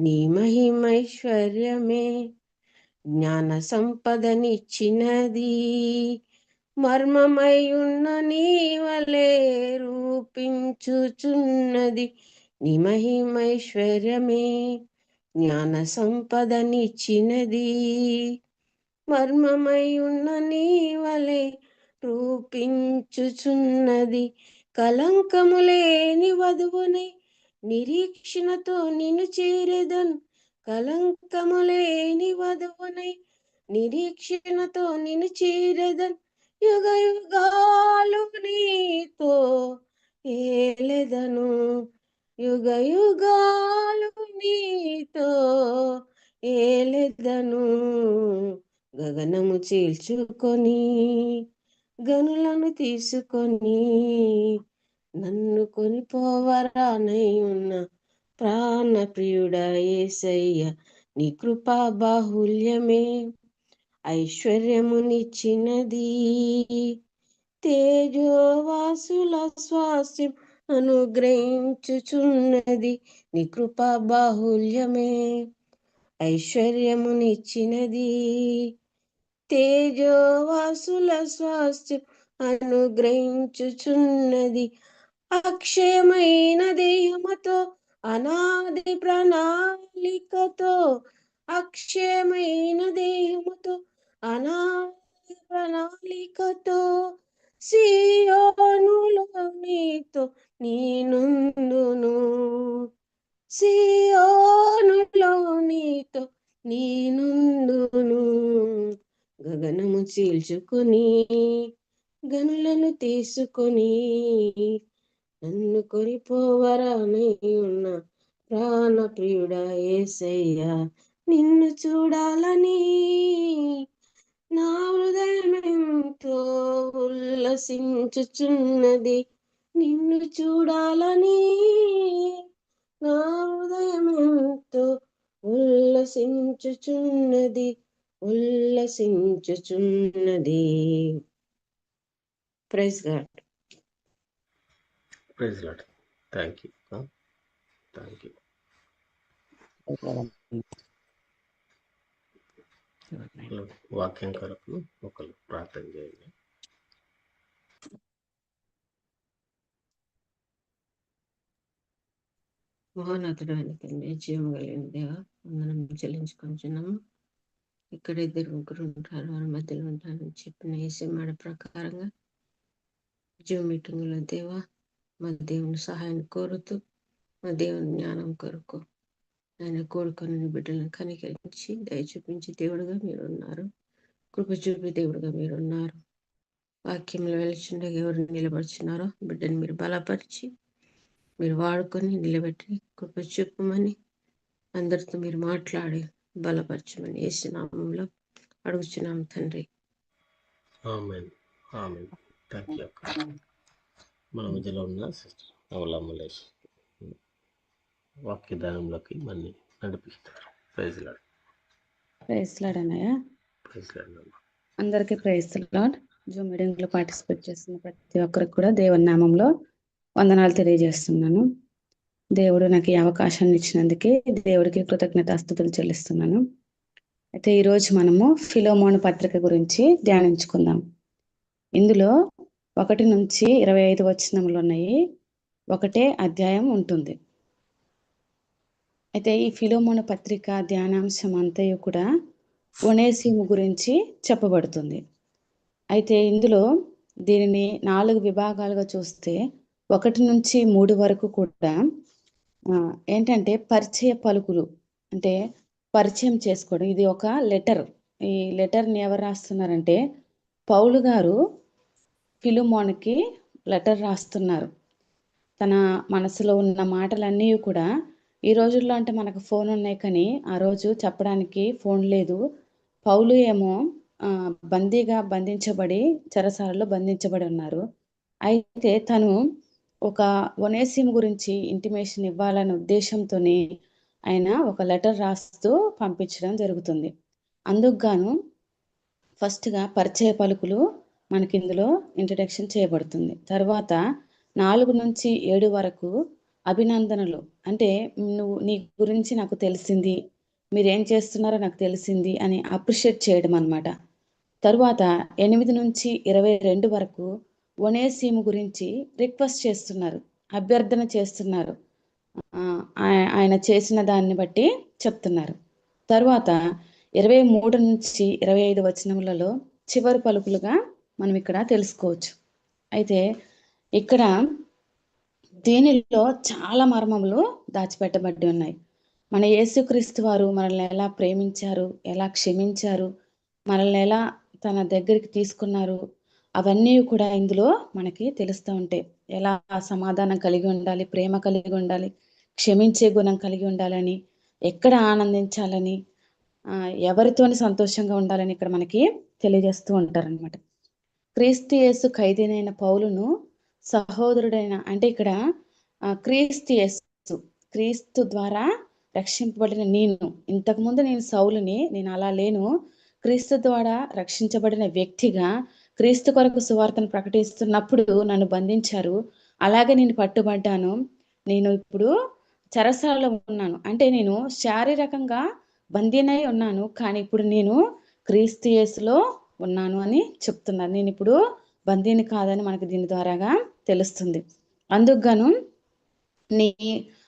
నీ మహిమైశ్వర్యమే జ్ఞాన సంపదనిచ్చినది మర్మమై ఉన్న నీ వలే రూపించుచున్నది. నీ మహిమైశ్వర్యమే జ్ఞాన సంపదనిచ్చినది మర్మమై ఉన్న నీ వలే రూపించుచున్నది. కలంకము లేని వధువునై నిరీక్షణతో నిన్ను చేరేదను. కలంకములేని వధువునై నిరీక్షణతో నిన్ను చేరేదన్. యుగ యుగాలు నీతో ఏలెదను. యుగ యుగాలు నీతో ఏలెదను. గగనము చీల్చుకొని గనులను తీసుకొని నన్ను కొనిపోవరానై ఉన్న ప్రాణ ప్రియుడా ఏసయ్య నీ కృపా బాహుల్యమే. ఐశ్వర్యమునిచ్చినది తేజోవాసుల స్వాస్యం అనుగ్రహించుచున్నది నీ కృపా బాహుల్యమే. ఐశ్వర్యమునిచ్చినది తేజోవాసుల స్వాస్థ్యం అనుగ్రహించుచున్నది అక్షయమైన దేహముతో అనాది ప్రణాళికతో అక్షయమైన దేహముతో అనాది ప్రణాళికతో సియోనులో నీతో నేనుందును. సియోనులో నీతో నేనుందును. గగనము చీల్చుకొని గనులను తీసుకొని నన్ను కొనిపోవరానై ఉన్న ప్రాణ ప్రియుడా ఏసయ్యా. నిన్ను చూడాలని నా హృదయమెంతో ఉల్లసించుచున్నది. నిన్ను చూడాలని నా హృదయమెంతో ఉల్లసించుచున్నది ఉల్లసించుచున్నది. Praise God. Praise Lord thank you thank you వాక్యం కొరకు ఒకరు ప్రార్థన చేయండి. మహోన్నతుడు తండ్రి జీవం కలిగిన దేవ మనం చెల్లించుకుంటున్నాము ఇక్కడ ఇద్దరు ముగ్గురు ఉంటారు వారి మధ్యలో ఉంటారని చెప్పిన ఏసీ మాట ప్రకారంగా జూమ్ మీటింగ్లో దేవా మా దేవుని సహాయాన్ని కోరుతూ మా దేవుని జ్ఞానం కొరకు ఆయన కోరుకొని బిడ్డలను కనికరించి దయ చూపించి దేవుడుగా మీరు ఉన్నారు కృప చూపి దేవుడుగా మీరు ఉన్నారు వాక్యంలో వెలిచిండగా ఎవరు నిలబడుచున్నారో బిడ్డని మీరు బలపరిచి మీరు వాడుకొని నిలబెట్టి కృప చూపమని అందరితో మీరు మాట్లాడి బలపరచమని ఏసునామంలో అడుగుచున్నాం తండ్రి. ఆమెన్. ఆమెన్. థ్యాంక్ యూ మన మధ్యలో ఉన్న సిస్టర్ అవలమ్మలేష్ వాక్య దానంలోకి మళ్ళీ నడిపిస్తారు. ప్రైజ్ లాడ్ ప్రైజ్ లాడ్ అన్నయ్య. Praise Lord. అందరికీ ప్రైజ్ లాడ్ జూమ్ పార్టిసిపేట్ చేస్తున్న ప్రతి ఒక్కరికి కూడా దేవుని నామంలో వందనాలు తెలియజేస్తున్నాను. దేవుడు నాకు ఈ అవకాశాన్ని ఇచ్చినందుకే దేవుడికి కృతజ్ఞతాస్థుతులు చెల్లిస్తున్నాను. అయితే ఈరోజు మనము ఫిలోమోన్ పత్రిక గురించి ధ్యానించుకుందాం. ఇందులో ఒకటి నుంచి ఇరవై ఐదు వచనములు ఉన్నాయి. ఒకటే అధ్యాయం ఉంటుంది. అయితే ఈ ఫిలోమోన పత్రిక ధ్యానాంశం అంతయు కూడా ఒనేసిము గురించి చెప్పబడుతుంది. అయితే ఇందులో దీనిని నాలుగు విభాగాలుగా చూస్తే ఒకటి నుంచి మూడు వరకు కూడా ఏంటంటే పరిచయ పలుకులు అంటే పరిచయం చేసుకోవడం. ఇది ఒక లెటర్. ఈ లెటర్ని ఎవరు రాస్తున్నారంటే పౌలు గారు ఫిలుమోన్కి లెటర్ రాస్తున్నారు. తన మనసులో ఉన్న మాటలన్నీ కూడా ఈ రోజుల్లో అంటే మనకు ఫోన్ ఉన్నాయి కానీ ఆ రోజు చెప్పడానికి ఫోన్ లేదు. పౌలు ఏమో బందీగా బంధించబడి చెరసాలలో బంధించబడి ఉన్నారు. అయితే తను ఒక ఒనేసిం గురించి ఇంటిమేషన్ ఇవ్వాలనే ఉద్దేశంతోనే ఆయన ఒక లెటర్ రాస్తూ పంపించడం జరుగుతుంది. అందుకు గాను ఫస్ట్గా పరిచయ పలుకులు మనకి ఇందులో ఇంట్రడక్షన్ చేయబడుతుంది. తర్వాత నాలుగు నుంచి ఏడు వరకు అభినందనలు. అంటే నువ్వు నీ గురించి నాకు తెలిసింది మీరేం చేస్తున్నారో నాకు తెలిసింది అని అప్రిషియేట్ చేయడం అన్నమాట. తరువాత ఎనిమిది నుంచి ఇరవై రెండు వరకు ఒనేసీము గురించి రిక్వెస్ట్ చేస్తున్నారు అభ్యర్థన చేస్తున్నారు. ఆయ- ఆయన చేసిన దాన్ని బట్టి చెప్తున్నారు. తరువాత ఇరవై మూడు నుంచి ఇరవై ఐదు వచనములలో చివరి పలుకులుగా మనం ఇక్కడ తెలుసుకోవచ్చు. అయితే ఇక్కడ దీనిలో చాలా మర్మములు దాచిపెట్టబడి ఉన్నాయి. మన యేసుక్రీస్తు వారు మనల్ని ఎలా ప్రేమించారు ఎలా క్షమించారు మనల్ని ఎలా తన దగ్గరికి తీసుకున్నారు అవన్నీ కూడా ఇందులో మనకి తెలుస్తూ ఉంటాయి ఎలా సమాధానం కలిగి ఉండాలి ప్రేమ కలిగి ఉండాలి క్షమించే గుణం కలిగి ఉండాలని ఎక్కడ ఆనందించాలని ఎవరితోని సంతోషంగా ఉండాలని ఇక్కడ మనకి తెలియజేస్తూ ఉంటారనమాట క్రీస్తు యేసు ఖైదీనైన పౌలును సహోదరుడైన అంటే ఇక్కడ క్రీస్తు యేసు క్రీస్తు ద్వారా రక్షింపబడిన నేను. ఇంతకుముందు నేను సౌలుని నేను అలా లేను. క్రీస్తు ద్వారా రక్షించబడిన వ్యక్తిగా క్రీస్తు కొరకు సువార్తను ప్రకటిస్తున్నప్పుడు నన్ను బంధించారు. అలాగే నేను పట్టుబడ్డాను. నేను ఇప్పుడు చరసాలలో ఉన్నాను. అంటే నేను శారీరకంగా బందీనై ఉన్నాను. కానీ ఇప్పుడు నేను క్రీస్తు యేసులో ఉన్నాను అని చెప్తున్నారు. నేను ఇప్పుడు బందీని కాదని మనకి దీని ద్వారాగా తెలుస్తుంది. అందుకుగాను నీ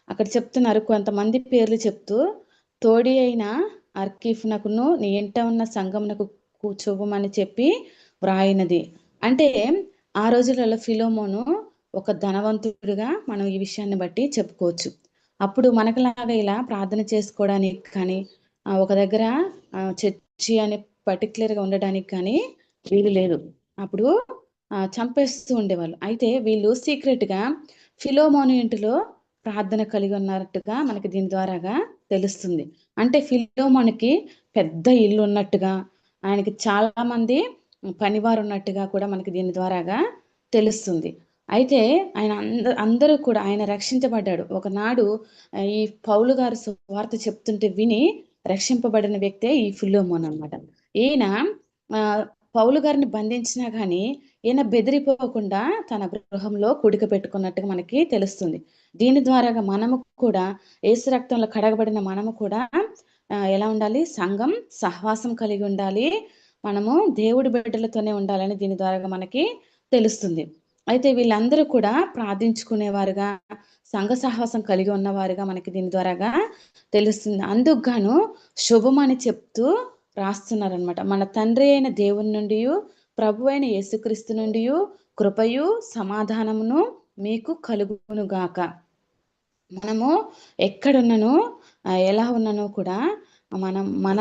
అక్కడ చెప్తున్నారు కొంతమంది పేర్లు చెప్తూ తోడి అయిన అర్కీఫ్నకును నీ ఇంట ఉన్న సంఘమునకు కూర్చోవమని చెప్పి వ్రాయినది. అంటే ఆ రోజులలో ఫిలోమోను ఒక ధనవంతుడిగా మనం ఈ విషయాన్ని బట్టి చెప్పుకోవచ్చు. అప్పుడు మనకులాగా ఇలా ప్రార్థన చేసుకోవడానికి కానీ ఒక దగ్గర చర్చి అని పర్టికులర్గా ఉండడానికి కానీ వీలు లేదు. అప్పుడు చంపేస్తూ ఉండేవాళ్ళు. అయితే వీళ్ళు సీక్రెట్గా ఫిలోమోను ఇంటిలో ప్రార్థన కలిగి ఉన్నట్టుగా మనకి దీని ద్వారాగా తెలుస్తుంది. అంటే ఫిలోమోనికి పెద్ద ఇల్లు ఉన్నట్టుగా ఆయనకి చాలా మంది పనివారు ఉన్నట్టుగా కూడా మనకి దీని ద్వారాగా తెలుస్తుంది. అయితే ఆయన అంద అందరూ కూడా ఆయన రక్షించబడ్డాడు. ఒకనాడు ఈ పౌలు గారు వార్త చెప్తుంటే విని రక్షింపబడిన వ్యక్తే ఈ ఫిలోమోన్ అన్నమాట ఈయన ఆ, పౌలు గారిని బంధించినా కానీ ఈయన బెదిరిపోకుండా తన గృహంలో కుడిక పెట్టుకున్నట్టుగా మనకి తెలుస్తుంది. దీని ద్వారాగా మనము కూడా ఏసు రక్తంలో కడగబడిన మనము కూడా ఎలా ఉండాలి? సంఘం సహవాసం కలిగి ఉండాలి. మనము దేవుడి బిడ్డలతోనే ఉండాలని దీని ద్వారా మనకి తెలుస్తుంది. అయితే వీళ్ళందరూ కూడా ప్రార్థించుకునేవారుగా సంఘ సహవాసం కలిగి ఉన్నవారుగా మనకి దీని ద్వారాగా తెలుస్తుంది. అందుకు గాను శుభమని చెప్తూ రాస్తున్నారనమాట మన తండ్రి అయిన దేవుని నుండి ప్రభు అయిన యేసుక్రీస్తు నుండి కృపయు సమాధానమును మీకు కలుగును గాక. మనము ఎక్కడున్నను ఎలా ఉన్నను కూడా మనం మన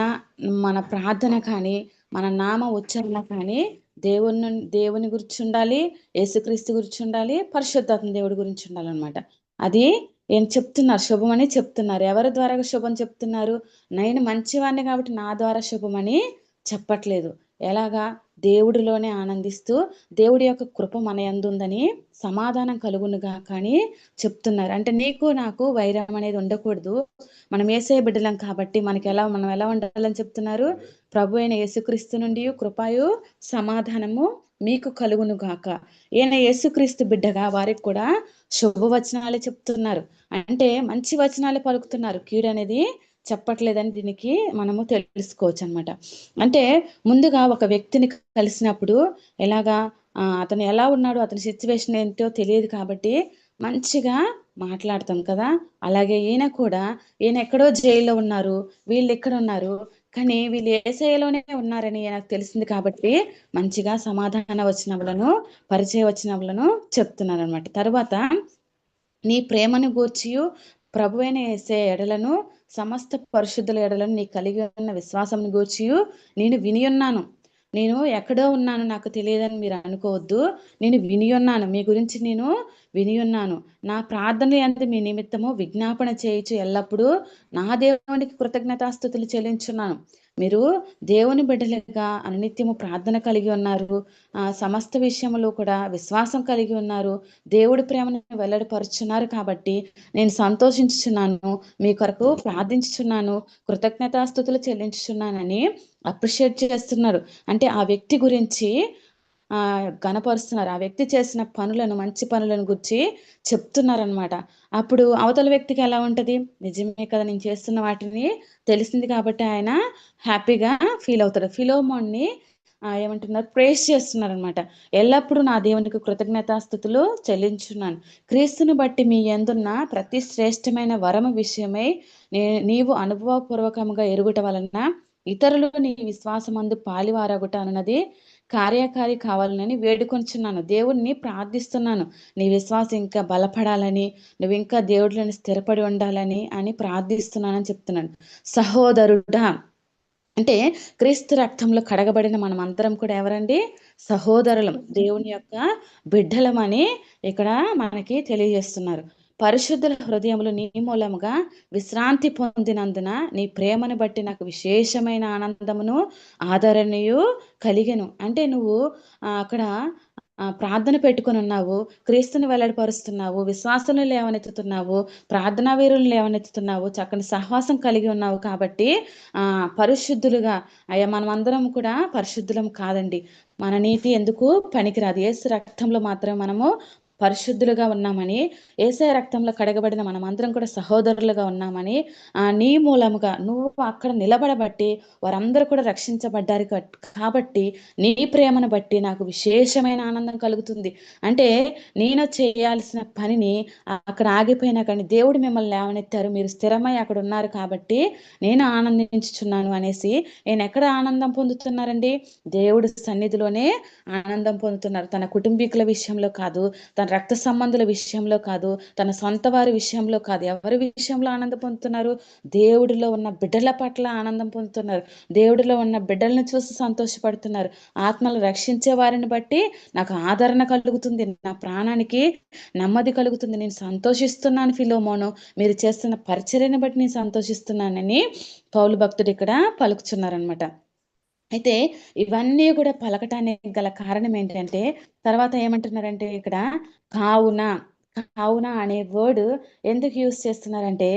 మన ప్రార్థన కానీ మన నామ ఉచ్చారణ కానీ దేవుని దేవుని గురించి ఉండాలి యేసుక్రీస్తు గురించి ఉండాలి పరిశుద్ధాత్మ దేవుడి గురించి ఉండాలన్నమాట. అది ఏం చెప్తున్నారు? శుభమని చెప్తున్నారు. ఎవరి ద్వారా శుభం చెప్తున్నారు? నేను మంచివాడిని కాబట్టి నా ద్వారా శుభమని చెప్పట్లేదు. ఎలాగా? దేవుడిలోనే ఆనందిస్తూ దేవుడి యొక్క కృప మన ఎందుందని ఉందని సమాధానం కలుగునుగా కానీ చెప్తున్నారు. అంటే నీకు నాకు వైరం అనేది ఉండకూడదు. మనం ఏసే బిడ్డలం కాబట్టి మనకి ఎలా మనం ఎలా ఉండాలని చెప్తున్నారు? ప్రభు అయిన యేసుక్రీస్తు నుండి కృపాయు సమాధానము మీకు కలుగును గాక ఈయన యేసుక్రీస్తు బిడ్డగా వారికి కూడా శుభవచనాలే చెప్తున్నారు. అంటే మంచి వచనాలే పలుకుతున్నారు. కీడు అనేది చెప్పట్లేదని దీనికి మనము తెలుసుకోవచ్చు అనమాట అంటే ముందుగా ఒక వ్యక్తిని కలిసినప్పుడు ఎలాగా అతను ఎలా ఉన్నాడు అతని సిచ్యువేషన్ ఏంటో తెలియదు కాబట్టి మంచిగా మాట్లాడతాం కదా. అలాగే ఈయన కూడా ఈయన ఎక్కడో జైల్లో ఉన్నారు వీళ్ళు ఎక్కడ ఉన్నారు కానీ వీళ్ళు ఏసఐలోనే ఉన్నారని నాకు తెలిసింది కాబట్టి మంచిగా సమాధాన వచనములను పరిచయ వచనములను చెప్తున్నాను అనమాట తర్వాత నీ ప్రేమను గూర్చియు ప్రభువైన వేసే ఎడలను సమస్త పరిశుద్ధుల ఎడలను నీ కలిగి ఉన్న విశ్వాసం గూర్చియు నేను విని ఉన్నాను నేను ఎక్కడో ఉన్నాను నాకు తెలియదని మీరు అనుకోవద్దు. నేను విని ఉన్నాను మీ గురించి నేను వినియున్నాను నా ప్రార్థన ఎంత మీ నిమిత్తము విజ్ఞాపన చేయించు ఎల్లప్పుడూ నా దేవునికి కృతజ్ఞతాస్థుతులు చెల్లించున్నాను మీరు దేవుని బిడ్డలుగా అనునిత్యము ప్రార్థన కలిగి ఉన్నారు. ఆ సమస్త విషయంలో కూడా విశ్వాసం కలిగి ఉన్నారు. దేవుడి ప్రేమను వెల్లడిపరుచున్నారు కాబట్టి నేను సంతోషించుచున్నాను. మీ కొరకు ప్రార్థించుచున్నాను. కృతజ్ఞతాస్థుతులు చెల్లించుచున్నానని అప్రిషియేట్ చేస్తున్నారు. అంటే ఆ వ్యక్తి గురించి గనపరుస్తున్నారు ఆ వ్యక్తి చేసిన పనులను మంచి పనులను గురించి చెప్తున్నారనమాట అప్పుడు అవతల వ్యక్తికి ఎలా ఉంటది? నిజమే కదా నేను చేస్తున్న వాటిని తెలిసింది కాబట్టి ఆయన హ్యాపీగా ఫీల్ అవుతాడు. ఫిలోమోన్ని ఏమంటున్నారు? ప్రేస్ చేస్తున్నారు అనమాట ఎల్లప్పుడూ నా దేవునికి కృతజ్ఞతాస్థుతులు చెల్లించున్నాను. క్రీస్తుని బట్టి మీ ఎందున్న ప్రతి శ్రేష్టమైన వరము విషయమై నే నీవు అనుభవపూర్వకంగా ఎరుగుట వలన ఇతరులు నీ విశ్వాసమందు పాలివారగుట అన్నది కార్యకారి కావాలని వేడుకొంచున్నాను. దేవుణ్ణి ప్రార్థిస్తున్నాను. నీ విశ్వాసం ఇంకా బలపడాలని నువ్వు ఇంకా దేవుడిని స్థిరపడి ఉండాలని అని ప్రార్థిస్తున్నానని చెప్తున్నాను. సహోదరుడా అంటే క్రీస్తు రక్తంలో కడగబడిన మనం అందరం కూడా ఎవరండి? సహోదరులం దేవుని యొక్క బిడ్డలమని ఇక్కడ మనకి తెలియజేస్తున్నారు. పరిశుద్ధుల హృదయములు నీ మూలముగా విశ్రాంతి పొందినందున నీ ప్రేమను బట్టి నాకు విశేషమైన ఆనందమును ఆదరణయు కలిగను. అంటే నువ్వు అక్కడ ప్రార్థన పెట్టుకొని ఉన్నావు క్రీస్తుని వెల్లడిపరుస్తున్నావు విశ్వాసంలో లేవనెత్తుతున్నావు ప్రార్థనా వీరులను లేవనెత్తుతున్నావు చక్కని సహవాసం కలిగి ఉన్నావు కాబట్టి ఆ పరిశుద్ధులుగా అయ్యా మనమందరం కూడా పరిశుద్ధులం కాదండి. మన నీతి ఎందుకు పనికిరాదు. ఏసు రక్తంలో మాత్రం మనము పరిశుద్ధులుగా ఉన్నామని ఏసఐ రక్తంలో కడగబడిన మనమందరం కూడా సహోదరులుగా ఉన్నామని ఆ నీ మూలముగా నువ్వు అక్కడ నిలబడబట్టి వారందరూ కూడా రక్షించబడ్డారు కాబట్టి నీ ప్రేమను బట్టి నాకు విశేషమైన ఆనందం కలుగుతుంది. అంటే నేను చేయాల్సిన పనిని అక్కడ ఆగిపోయినా కానీ దేవుడు మిమ్మల్ని లేవనెత్తారు మీరు స్థిరమై అక్కడ ఉన్నారు కాబట్టి నేను ఆనందించుచున్నాను అనేసి నేను ఎక్కడ ఆనందం పొందుతున్నారండి? దేవుడి సన్నిధిలోనే ఆనందం పొందుతున్నారు. తన కుటుంబీకుల విషయంలో కాదు తన రక్త సంబంధుల విషయంలో కాదు తన సొంత వారి విషయంలో కాదు. ఎవరి విషయంలో ఆనందం పొందుతున్నారు? దేవుడిలో ఉన్న బిడ్డల పట్ల ఆనందం పొందుతున్నారు. దేవుడిలో ఉన్న బిడ్డలను చూసి సంతోషపడుతున్నారు. ఆత్మలు రక్షించే వారిని బట్టి నాకు ఆదరణ కలుగుతుంది. నా ప్రాణానికి నెమ్మది కలుగుతుంది. నేను సంతోషిస్తున్నాను ఫిలోమోను. మీరు చేస్తున్న పరిచర్యను బట్టి నేను సంతోషిస్తున్నానని పౌలు భక్తుడు ఇక్కడ పలుకుతున్నారనమాట అయితే ఇవన్నీ కూడా పలకటానికి గల కారణం ఏంటంటే తర్వాత ఏమంటున్నారంటే ఇక్కడ కావున కావున అనే వర్డ్ ఎందుకు యూస్ చేస్తున్నారంటే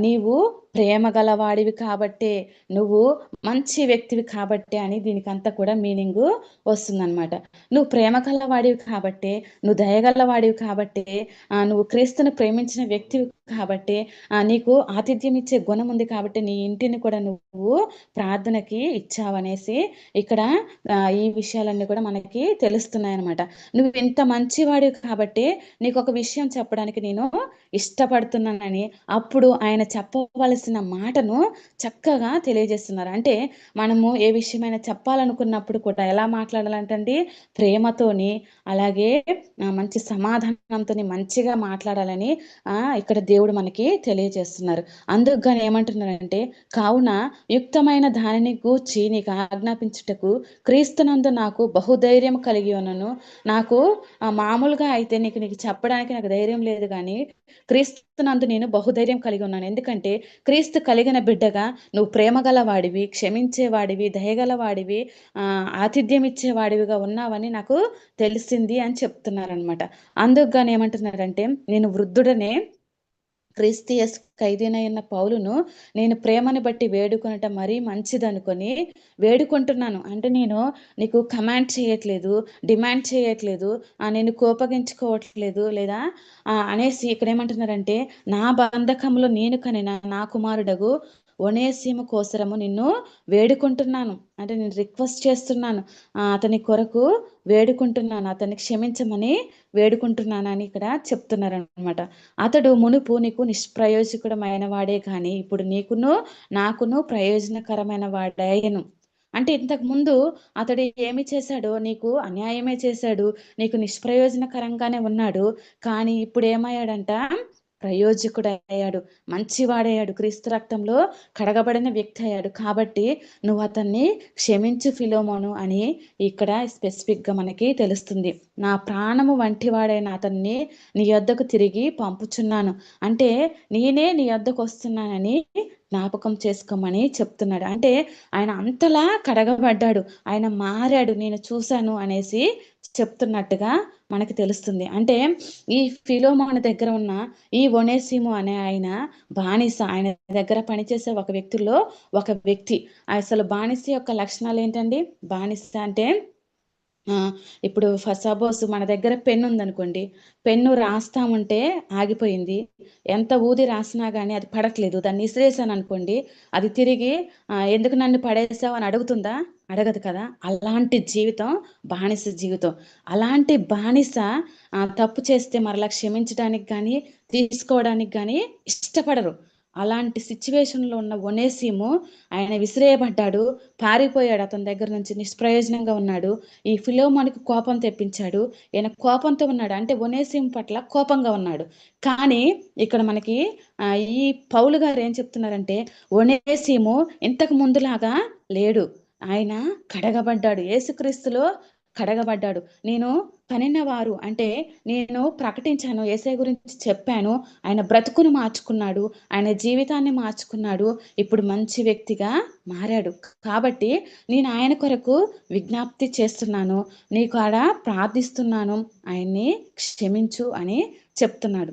నీవు ప్రేమ గలవాడివి కాబట్టే నువ్వు మంచి వ్యక్తివి కాబట్టే అని దీనికి అంతా కూడా మీనింగ్ వస్తుందన్నమాట. నువ్వు ప్రేమ గలవాడివి కాబట్టే నువ్వు దయగలవాడివి కాబట్టే ఆ, నువ్వు క్రీస్తుని ప్రేమించిన వ్యక్తివి కాబట్టి ఆ, నీకు ఆతిథ్యం ఇచ్చే గుణం ఉంది కాబట్టి నీ ఇంటిని కూడా నువ్వు ప్రార్థనకి ఇచ్చావనేసి ఇక్కడ ఈ విషయాలన్నీ కూడా మనకి తెలుస్తున్నాయి అనమాట నువ్వు ఇంత మంచివాడివి కాబట్టి నీకు ఒక విషయం చెప్పడానికి నేను ఇష్టపడుతున్నానని అప్పుడు ఆయన చేసిన మాటను చక్కగా తెలియజేస్తున్నారు. అంటే మనము ఏ విషయమైనా చెప్పాలనుకున్నప్పుడు కూడా ఎలా మాట్లాడాలంటండి? ప్రేమతోని అలాగే మంచి సమాధానంతోని మంచిగా మాట్లాడాలని ఇక్కడ దేవుడు మనకి తెలియజేస్తున్నారు. అందుకు గాని ఏమంటున్నారంటే కావున యుక్తమైన దానిని గూర్చి నీకు ఆజ్ఞాపించుటకు క్రీస్తునందు నాకు బహుధైర్యం కలిగి ఉన్నను. నాకు మామూలుగా అయితే నీకు నీకు చెప్పడానికి నాకు ధైర్యం లేదు కానీ క్రీస్తునందు నేను బహుధైర్యం కలిగి ఉన్నాను. ఎందుకంటే క్రీస్తు కలిగిన బిడ్డగా నువ్వు ప్రేమ గలవాడివి క్షమించేవాడివి దయగలవాడివి ఆతిథ్యం ఇచ్చేవాడివిగా ఉన్నావని నాకు తెలిసింది అని చెప్తున్నారనమాట అందుకు గాని ఏమంటున్నారంటే నేను వృద్ధుడనే క్రీస్తియస్ ఖైదీనైన పౌలును నేను ప్రేమని బట్టి వేడుకొనట మరీ మంచిదనుకొని వేడుకుంటున్నాను. అంటే నేను నీకు కమాండ్ చేయట్లేదు డిమాండ్ చేయట్లేదు ఆ, నేను కోపగించుకోవట్లేదు లేదా? ఆ, అనేసి ఇక్కడ ఏమంటున్నారంటే నా బంధకంలో నేను కనిన నా కుమారుడగు ఒనేసిము కోసరము నిన్ను వేడుకుంటున్నాను. అంటే నేను రిక్వెస్ట్ చేస్తున్నాను. అతని కొరకు వేడుకుంటున్నాను. అతన్ని క్షమించమని వేడుకుంటున్నాను అని ఇక్కడ చెప్తున్నారనమాట అతడు మునుపు నీకు నిష్ప్రయోజకుడమైన వాడే కానీ ఇప్పుడు నీకును నాకును ప్రయోజనకరమైన వాడాయను అంటే ఇంతకు ముందు అతడు ఏమి చేశాడో నీకు అన్యాయమే చేశాడు నీకు నిష్ప్రయోజనకరంగానే ఉన్నాడు కానీ ఇప్పుడు ఏమయ్యాడంట? ప్రయోజకుడయ్యాడు. మంచివాడయ్యాడు. క్రీస్తు రక్తంలో కడగబడిన వ్యక్తి అయ్యాడు కాబట్టి నువ్వు అతన్ని క్షమించు ఫిలోమోను అని ఇక్కడ స్పెసిఫిక్గా మనకి తెలుస్తుంది. నా ప్రాణము వంటివాడైన అతన్ని నీ యొద్దకు తిరిగి పంపుచున్నాను. అంటే నేనే నీ యొద్దకు వస్తున్నానని జ్ఞాపకం చేసుకోమని చెప్తున్నాడు. అంటే ఆయన అంతలా కడగబడ్డాడు. ఆయన మారాడు. నేను చూశాను అనేసి చెప్తున్నట్టుగా మనకి తెలుస్తుంది. అంటే ఈ ఫిలోమోన దగ్గర ఉన్న ఈ ఒనేసిము అనే ఆయన బానిస. ఆయన దగ్గర పనిచేసే ఒక వ్యక్తిలో ఒక వ్యక్తి. అసలు బానిస యొక్క లక్షణాలు ఏంటండి? బానిస అంటే ఇప్పుడు సపోజ్ మన దగ్గర పెన్ ఉందనుకోండి. పెన్ను రాస్తా ఉంటే ఆగిపోయింది. ఎంత ఊది రాసినా కానీ అది పడట్లేదు. దాన్ని ఇసిరేసాను అనుకోండి అది తిరిగి ఎందుకు నన్ను పడేసావు? అని అడుగుతుందా? అడగదు కదా? అలాంటి జీవితం బానిస జీవితం. అలాంటి బానిస తప్పు చేస్తే మరలా క్షమించడానికి కానీ తీసుకోవడానికి కానీ ఇష్టపడరు. అలాంటి సిచ్యువేషన్లో ఉన్న ఒనేసీము ఆయన విసిరేయబడ్డాడు పారిపోయాడు అతని దగ్గర నుంచి నిష్ప్రయోజనంగా ఉన్నాడు. ఈ ఫిలోమానికి కోపం తెప్పించాడు. ఈయన కోపంతో ఉన్నాడు. అంటే ఒనేసీము పట్ల కోపంగా ఉన్నాడు. కానీ ఇక్కడ మనకి ఈ పౌలు గారు ఏం చెప్తున్నారంటే ఒనేసీము ఇంతకు ముందులాగా లేడు. ఆయన కడగబడ్డాడు. యేసుక్రీస్తులో కడగబడ్డాడు. నేను కనిన వారు అంటే నేను ప్రకటించాను. ఏసై గురించి చెప్పాను. ఆయన బ్రతుకును మార్చుకున్నాడు. ఆయన జీవితాన్ని మార్చుకున్నాడు. ఇప్పుడు మంచి వ్యక్తిగా మారాడు. కాబట్టి నేను ఆయన కొరకు విజ్ఞప్తి చేస్తున్నాను. నీకు ఆడ ప్రార్థిస్తున్నాను. ఆయన్ని క్షమించు అని చెప్తున్నాడు.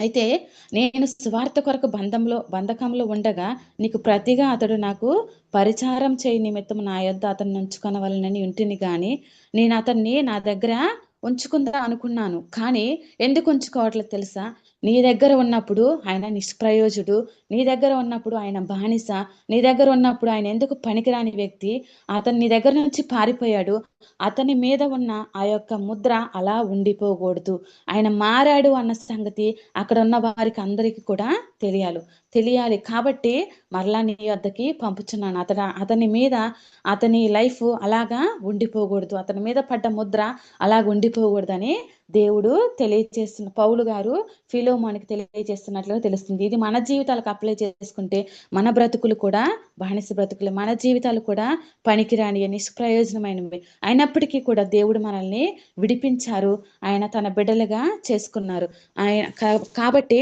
అయితే నేను సువార్త కొరకు బంధంలో బంధకంలో ఉండగా నీకు ప్రతిగా అతడు నాకు పరిచారం చేయి నిమిత్తం నా యొద్ద అతను ఉంచుకొనవలనని ఇంటిని కానీ నేను అతన్ని నా దగ్గర ఉంచుకుందా అనుకున్నాను. కానీ ఎందుకు ఉంచుకోవట్లేదు తెలుసా? నీ దగ్గర ఉన్నప్పుడు ఆయన నిష్ప్రయోజుడు నీ దగ్గర ఉన్నప్పుడు ఆయన బానిస నీ దగ్గర ఉన్నప్పుడు ఆయన ఎందుకు పనికిరాని వ్యక్తి? అతను నీ దగ్గర నుంచి పారిపోయాడు. అతని మీద ఉన్న ఆ యొక్క ముద్ర అలా ఉండిపోకూడదు. ఆయన మారాడు అన్న సంగతి అక్కడ ఉన్న వారికి అందరికీ కూడా తెలియాలి. తెలియాలి కాబట్టి మరలా నీ వద్దకి పంపుచున్నాను. అతను అతని మీద అతని లైఫ్ అలాగా ఉండిపోకూడదు. అతని మీద పడ్డ ముద్ర అలాగ ఉండిపోకూడదని దేవుడు తెలియజేస్తున్న పౌలు గారు ఫిలోమానికి తెలియజేస్తున్నట్లుగా తెలుస్తుంది. ఇది మన జీవితాలకు అప్లై చేసుకుంటే మన బ్రతుకులు కూడా బానిస బ్రతుకులు మన జీవితాలు కూడా పనికిరాని నిష్ప్రయోజనమైనవి. అయినప్పటికీ కూడా దేవుడు మనల్ని విడిపించారు. ఆయన తన బిడ్డలుగా చేసుకున్నారు. ఆయన కా- కాబట్టి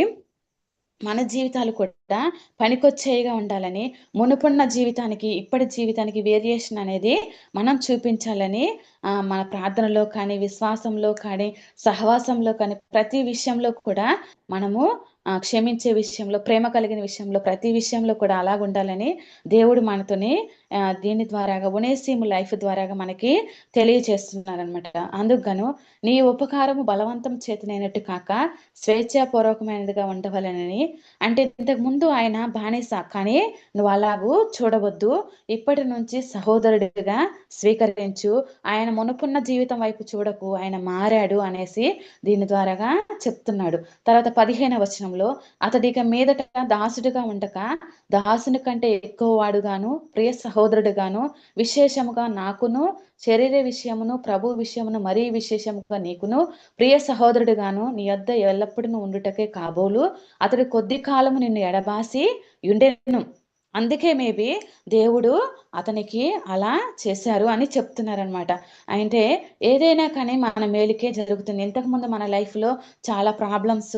మన జీవితాలు కూడా పనికొచ్చేవిగా ఉండాలని మునుపున్న జీవితానికి ఇప్పటి జీవితానికి వేరియేషన్ అనేది మనం చూపించాలని మన ప్రార్థనలో కానీ విశ్వాసంలో కానీ సహవాసంలో కానీ ప్రతి విషయంలో కూడా మనము క్షమించే విషయంలో ప్రేమ కలిగిన విషయంలో ప్రతి విషయంలో కూడా అలాగుండాలని దేవుడు మనతోని దీని ద్వారాగా ఒనేసీము లైఫ్ ద్వారాగా మనకి తెలియచేస్తున్నారనమాట అందుకు నీ ఉపకారము బలవంతం చేతనైనట్టు కాక స్వేచ్ఛాపూర్వకమైనదిగా ఉండవలనని. అంటే ఇంతకు ముందు ఆయన బానిస కానీ నువ్వు అలాగూ చూడవద్దు. ఇప్పటి నుంచి సహోదరుడిగా స్వీకరించు. ఆయన మునుపున్న జీవితం వైపు చూడకు. ఆయన మారాడు అనేసి దీని ద్వారాగా చెప్తున్నాడు. తర్వాత పదిహేన వచనంలో అతడిక మీదట దాసుడిగా ఉండక దాసుని కంటే ఎక్కువ వాడుగాను ప్రియ సహోదరుడుగాను విశేషముగా నాకును శరీర విషయమును ప్రభు విషయమును మరీ విశేషముగా నీకును ప్రియ సహోదరుడుగాను నీ యొద్ద ఎల్లప్పుడూ ఉండుటకే కాబోలు. అతడు కొద్ది కాలము నిన్ను ఎడబాసి ఉండెను అందుకే మేబీ దేవుడు అతనికి అలా చేశారు అని చెప్తున్నారనమాట అంటే ఏదైనా కానీ మన మేలుకే జరుగుతుంది. ఇంతకుముందు మన లైఫ్లో చాలా ప్రాబ్లమ్స్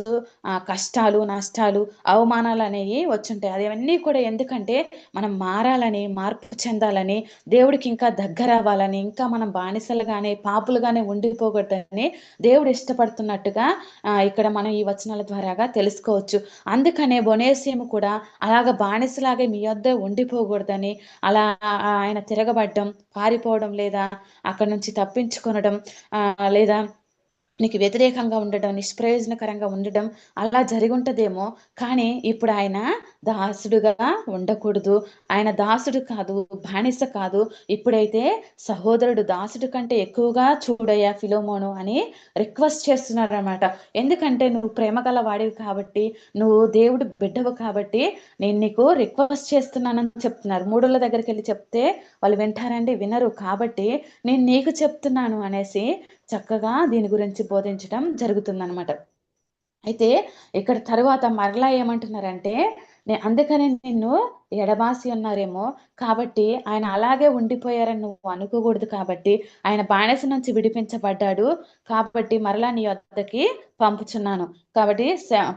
కష్టాలు నష్టాలు అవమానాలు అనేవి వచ్చుంటాయి. అవన్నీ కూడా ఎందుకంటే మనం మారాలని మార్పు చెందాలని దేవుడికి ఇంకా దగ్గర అవ్వాలని ఇంకా మనం బానిసలుగానే పాపులుగానే ఉండిపోకూడదని దేవుడు ఇష్టపడుతున్నట్టుగా ఇక్కడ మనం ఈ వచనాల ద్వారాగా తెలుసుకోవచ్చు. అందుకనే బొనేసియము కూడా అలాగ బానిసలాగే మీ యొద్ద ఉండిపోకూడదని అలా ఆయన తిరగబడ్డం పారిపోవడం లేదా అక్కడ నుంచి తప్పించుకొనడం ఆ, లేదా నీకు వ్యతిరేకంగా ఉండడం నిష్ప్రయోజనకరంగా ఉండడం అలా జరిగి ఉంటదేమో. కానీ ఇప్పుడు ఆయన దాసుడుగా ఉండకూడదు. ఆయన దాసుడు కాదు బానిస కాదు. ఇప్పుడైతే సహోదరుడు దాసుడు కంటే ఎక్కువగా చూడయ్యా ఫిలోమోను అని రిక్వెస్ట్ చేస్తున్నారు అనమాట ఎందుకంటే నువ్వు ప్రేమ గల వాడివి కాబట్టి నువ్వు దేవుడు బిడ్డవు కాబట్టి నేను నీకు రిక్వెస్ట్ చేస్తున్నానని చెప్తున్నారు. మూడుల దగ్గరికి వెళ్ళి చెప్తే వాళ్ళు వింటారండి వినరు. కాబట్టి నేను నీకు చెప్తున్నాను అనేసి చక్కగా దీని గురించి బోధించడం జరుగుతుందనమాట అయితే ఇక్కడ తరువాత మరలా ఏమంటున్నారంటే అందుకనే నిన్ను ఎడబాసి ఉన్నారేమో కాబట్టి ఆయన అలాగే ఉండిపోయారని నువ్వు అనుకోకూడదు కాబట్టి ఆయన బానిస నుంచి విడిపించబడ్డాడు కాబట్టి మరలా నీ వద్దకి పంపుచున్నాను. కాబట్టి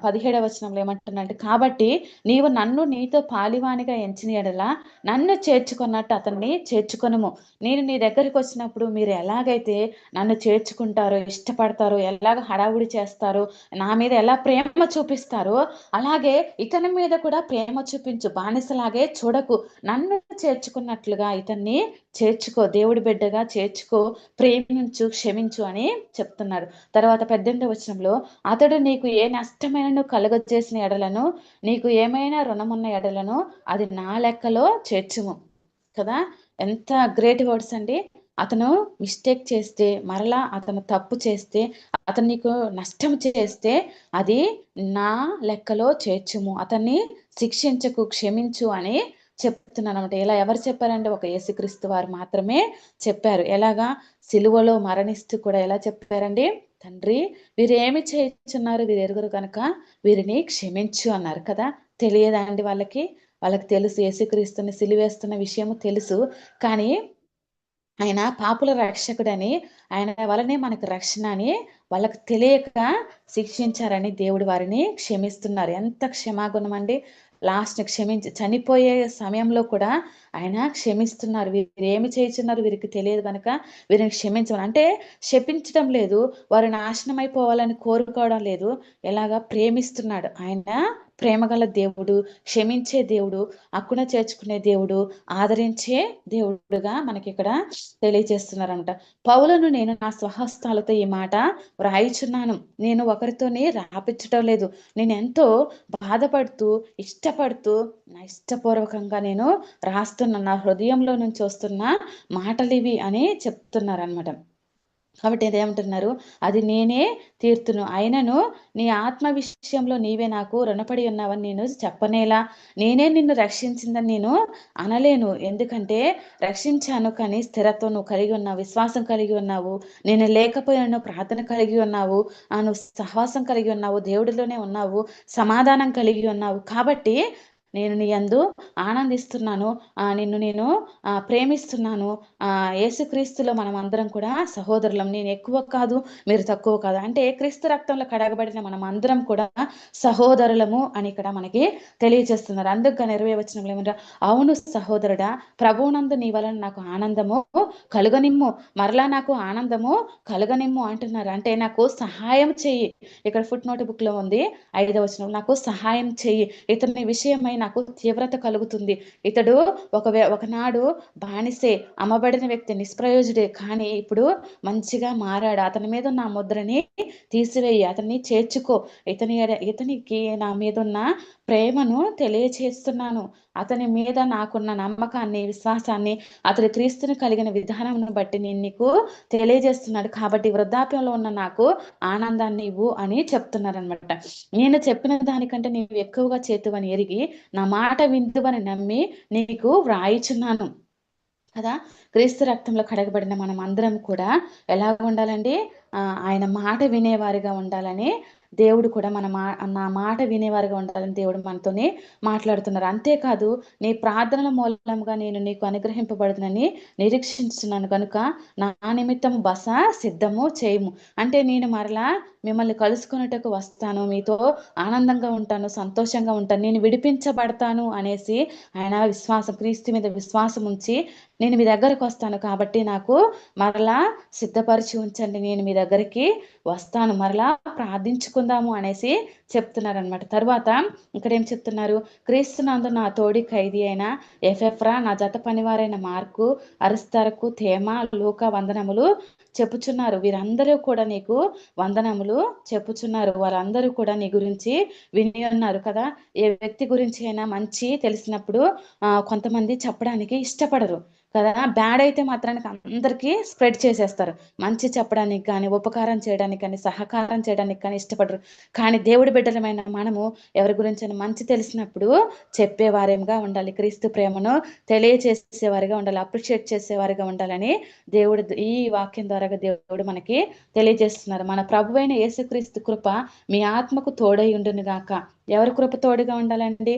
పదిహేడవ వచనంలో ఏమంటున్నాడంటే కాబట్టి నీవు నన్ను నీతో పాలివానిగా ఎంచిన ఎడలా నన్ను చేర్చుకున్నట్టు అతన్ని చేర్చుకొనుము. నేను నీ దగ్గరికి వచ్చినప్పుడు మీరు ఎలాగైతే నన్ను చేర్చుకుంటారో ఇష్టపడతారో ఎలాగ హడావుడి చేస్తారో నా మీద ఎలా ప్రేమ చూపిస్తారో అలాగే ఇతని మీద కూడా ప్రేమ చూపించు. బానిసలాగే చూడకు. నన్ను చేర్చుకున్నట్లుగా ఇతన్ని చేర్చుకో దేవుడి బిడ్డగా చేర్చుకో ప్రేమించు క్షమించు అని చెప్తున్నారు. తర్వాత పద్దెనిమిది వచనంలో అతడు నీకు ఏ నష్టమైన కలుగజేసిన ఎడలను నీకు ఏమైనా రుణమున్న ఎడలను అది నా లెక్కలో చేర్చుము. కదా? ఎంత గ్రేట్ వర్డ్స్ అండి. అతను మిస్టేక్ చేస్తే మరలా అతను తప్పు చేస్తే అతను నీకు నష్టం చేస్తే అది నా లెక్కలో చేర్చుము. అతన్ని శిక్షించకు క్షమించు అని చెప్తున్నాను అనమాట ఇలా ఎవరు చెప్పారంటే ఒక యేసుక్రీస్తు వారు మాత్రమే చెప్పారు. ఎలాగా? సిలువలో మరణిస్తూ కూడా ఎలా చెప్పారండి? తండ్రి వీరు ఏమి చేయించున్నారు? వీరు ఎరుగురు కనుక వీరిని క్షమించు అన్నారు కదా. తెలియదా అండి వాళ్ళకి? వాళ్ళకి తెలుసు యేసుక్రీస్తుని సిలువేస్తున్న విషయము తెలుసు. కానీ ఆయన పాపుల రక్షకుడని ఆయన వలనే మనకు రక్షణ అని వాళ్ళకు తెలియక శిక్షించారని దేవుడు వారిని క్షమిస్తున్నారు. ఎంత క్షమాగుణం అండి లాస్ట్ క్షమించి చనిపోయే సమయంలో కూడా ఆయన క్షమిస్తున్నారు. వీరు ఏమి చేస్తున్నారు వీరికి తెలియదు కనుక వీరిని క్షమించమని. అంటే శపించడం లేదు వారు నాశనం అయిపోవాలని కోరుకోవడం లేదు. ఎలాగా? ప్రేమిస్తున్నాడు. ఆయన ప్రేమగల దేవుడు క్షమించే దేవుడు అక్కున చేర్చుకునే దేవుడు ఆదరించే దేవుడుగా మనకి ఇక్కడ తెలియజేస్తున్నారంట. పౌలను నేను నా స్వహస్తాలతో ఈ మాట వ్రాయిచున్నాను. నేను ఒకరితోనే రాపించటం లేదు. నేను ఎంతో బాధపడుతూ ఇష్టపడుతూ నా ఇష్టపూర్వకంగా నేను రాస్తున్న నా హృదయంలో నుంచి వస్తున్న మాటలు ఇవి అని చెప్తున్నారనమాట కాబట్టి ఏమంటున్నారు అది నేనే తీర్తును. అయినను నీ ఆత్మ విషయంలో నీవే నాకు రుణపడి ఉన్నావని నేను చెప్పనేలా. నేనే నిన్ను రక్షించిందని నేను అనలేను. ఎందుకంటే రక్షించాను కానీ స్థిరత్వం నువ్వు కలిగి ఉన్నావు విశ్వాసం కలిగి ఉన్నావు. నేను లేకపోయినా ప్రార్థన కలిగి ఉన్నావు నువ్వు సహవాసం కలిగి ఉన్నావు దేవుడిలోనే ఉన్నావు సమాధానం కలిగి ఉన్నావు. కాబట్టి నేను నీ అందు ఆనందిస్తున్నాను. నిన్ను నేను ప్రేమిస్తున్నాను. యేసుక్రీస్తులో మనం అందరం కూడా సహోదరులం. నేను ఎక్కువ కాదు మీరు తక్కువ కాదు. అంటే క్రీస్తు రక్తంలో కడగబడిన మనం అందరం కూడా సహోదరులము అని ఇక్కడ మనకి తెలియజేస్తున్నారు. అందుకు ఇరవై వచ్చిన ఏమంటారు అవును సహోదరుడా ప్రభువునందు నీ వలన నాకు ఆనందము కలుగనిమ్ము. మరలా నాకు ఆనందము కలుగనిమ్ము అంటున్నారు. అంటే నాకు సహాయం చెయ్యి. ఇక్కడ ఫుట్ నోట్ బుక్లో ఉంది ఐదవ వచనం నాకు సహాయం చెయ్యి. ఇతని విషయమై నాకు తీవ్రత కలుగుతుంది. ఇతడు ఒక ఒకనాడు బానిసే అమ్మబడిన వ్యక్తి నిష్ప్రయోజుడే. కానీ ఇప్పుడు మంచిగా మారాడు. అతని మీద ఉన్న ముద్రని తీసివేయి. అతన్ని చేర్చుకో. ఇతని ఇతనికి నా మీద ఉన్న ప్రేమను తెలియచేస్తున్నాను. అతని మీద నాకున్న నమ్మకాన్ని విశ్వాసాన్ని అతని క్రీస్తుని కలిగిన విధానంను బట్టి నేను నీకు తెలియజేస్తున్నాడు. కాబట్టి వృద్ధాప్యంలో ఉన్న నాకు ఆనందాన్ని ఇవ్వు అని చెప్తున్నారనమాట నేను చెప్పిన దానికంటే నీవు ఎక్కువగా చేతువని ఎరిగి నా మాట విందువని నమ్మి నీకు వ్రాయిచున్నాను. కదా? క్రీస్తు రక్తంలో కడగబడిన మనం అందరం కూడా ఎలా ఉండాలండి? ఆయన మాట వినేవారిగా ఉండాలని దేవుడు కూడా మన మా నా మాట వినేవారుగా ఉండాలని దేవుడు మనతోనే మాట్లాడుతున్నారు. అంతేకాదు నీ ప్రార్థనల మూలంగా నేను నీకు అనుగ్రహింపబడుతుందని నిరీక్షించున్నాను. కనుక నా నిమిత్తం బస సిద్ధము చేయము. అంటే నేను మరలా మిమ్మల్ని కలుసుకున్నట్టుకు వస్తాను మీతో ఆనందంగా ఉంటాను సంతోషంగా ఉంటాను నేను విడిపించబడతాను అనేసి ఆయన విశ్వాసం క్రీస్తు మీద విశ్వాసం ఉంచి నేను మీ దగ్గరకు వస్తాను కాబట్టి నాకు మరలా సిద్ధపరిచి ఉంచండి నేను మీ దగ్గరికి వస్తాను మరలా ప్రార్థించుకుందాము అనేసి చెప్తున్నారనమాట తర్వాత ఇక్కడ ఏం చెప్తున్నారు? క్రీస్తునందు నా తోడి ఖైదీ అయిన ఎఫెఫ్రా నా జత పనివారైన మార్కు అరిస్తరకు తేమ లోక వందనములు చెప్పుచున్నారు. వీరందరూ కూడా నీకు వందనములు చెప్పుచున్నారు. వారందరూ కూడా నీ గురించి విని ఉన్నారు కదా. ఏ వ్యక్తి గురించి అయినా మంచి తెలిసినప్పుడు కొంతమంది చెప్పడానికి ఇష్టపడరు. కదా? బ్యాడ్ అయితే మాత్రానికి అందరికీ స్ప్రెడ్ చేసేస్తారు. మంచి చెప్పడానికి కానీ ఉపకారం చేయడానికి కానీ సహకారం చేయడానికి కానీ ఇష్టపడరు. కానీ దేవుడి బిడ్డలమైన మనము ఎవరి గురించి మంచి తెలిసినప్పుడు చెప్పేవారేగా ఉండాలి. క్రీస్తు ప్రేమను తెలియచేసేవారిగా ఉండాలి. అప్రిషియేట్ చేసేవారిగా ఉండాలని దేవుడు ఈ వాక్యం ద్వారా దేవుడు మనకి తెలియజేస్తున్నారు. మన ప్రభు అయిన యేసుక్రీస్తు కృప మీ ఆత్మకు తోడై ఉండును గాక. ఎవరి కృప తోడుగా ఉండాలండి?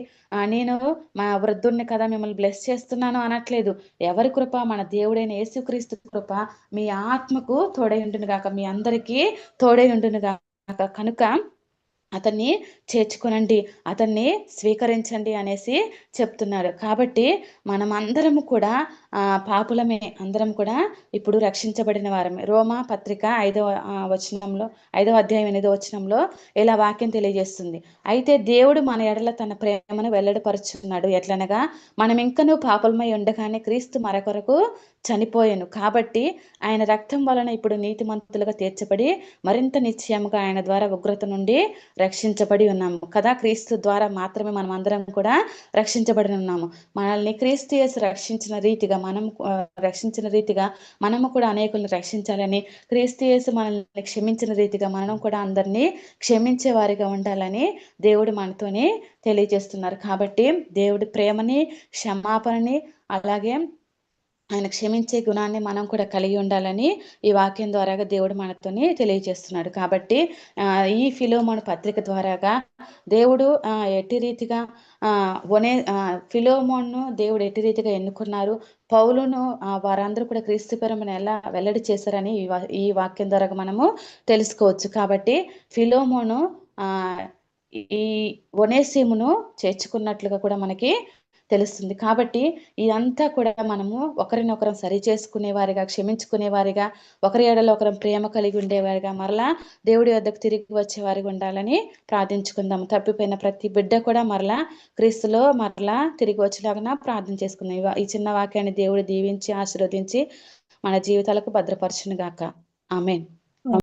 నేను మా వృద్ధుడిని కదా మిమ్మల్ని బ్లెస్ చేస్తున్నాను అనట్లేదు. ఎవరు కృప? మన దేవుడైన యేసుక్రీస్తు కృప మీ ఆత్మకు తోడై ఉండును గాక మీ అందరికీ తోడై ఉండును గాక కనుక అతన్ని చేర్చుకునండి అతన్ని స్వీకరించండి అనేసి చెప్తున్నారు. కాబట్టి మనమందరము కూడా పాపులమే. అందరం కూడా ఇప్పుడు రక్షించబడిన వారమే. రోమా పత్రిక ఐదవ వచనంలో ఐదవ అధ్యాయం ఎనిమిదో వచనంలో ఇలా వాక్యం తెలియజేస్తుంది. అయితే దేవుడు మన ఎడల తన ప్రేమను వెల్లడిపరుచున్నాడు. ఎట్లనగా మనం ఇంకనూ పాపులమై ఉండగానే క్రీస్తు మరొకరకు చనిపోయాను. కాబట్టి ఆయన రక్తం వలన ఇప్పుడు నీతిమంతులుగా తీర్చబడి మరింత నిశ్చయంగా ఆయన ద్వారా ఉగ్రత నుండి రక్షించబడి ఉన్నాము. కదా క్రీస్తు ద్వారా మాత్రమే మనం అందరం కూడా రక్షించబడి ఉన్నాము. మనల్ని క్రీస్తు చేసి రక్షించిన రీతిగా మనం రక్షించిన రీతిగా మనము కూడా అనేకుల్ని రక్షించాలని క్రీస్తు చేసి మనల్ని క్షమించిన రీతిగా మనం కూడా అందరినీ క్షమించే వారిగా ఉండాలని దేవుడు మనతోనే తెలియజేస్తున్నారు. కాబట్టి దేవుడి ప్రేమని క్షమాపణని అలాగే ఆయన క్షమించే గుణాన్ని మనం కూడా కలిగి ఉండాలని ఈ వాక్యం ద్వారాగా దేవుడు మనతోనే తెలియజేస్తున్నాడు. కాబట్టి ఈ ఫిలోమోన్ పత్రిక ద్వారాగా దేవుడు ఎట్టి రీతిగా ఒనే ఫిలోమోన్ను దేవుడు ఎట్టి రీతిగా ఎన్నుకున్నారు? పౌలును వారందరూ కూడా క్రీస్తుపరమను ఎలా వెల్లడి చేశారని ఈ వాక్యం ద్వారా మనము తెలుసుకోవచ్చు. కాబట్టి ఫిలోమోను ఈ ఒనేసిమును చేర్చుకున్నట్లుగా కూడా మనకి తెలుస్తుంది. కాబట్టి ఇదంతా కూడా మనము ఒకరినొకరం సరి చేసుకునే వారిగా క్షమించుకునే వారిగా ఒకరి ఏడలో ఒకరం ప్రేమ కలిగి ఉండేవారిగా మరలా దేవుడి వద్దకు తిరిగి వచ్చేవారిగా ఉండాలని ప్రార్థించుకుందాం తప్పిపోయిన ప్రతి బిడ్డ కూడా మరలా క్రీస్తులో మరలా తిరిగి వచ్చేలాగా ప్రార్థన చేసుకుందాం. ఈ ఈ చిన్న వాక్యాన్ని దేవుడు దీవించి ఆశీర్వదించి మన జీవితాలకు భద్రపరచును గాక ఆమెన్.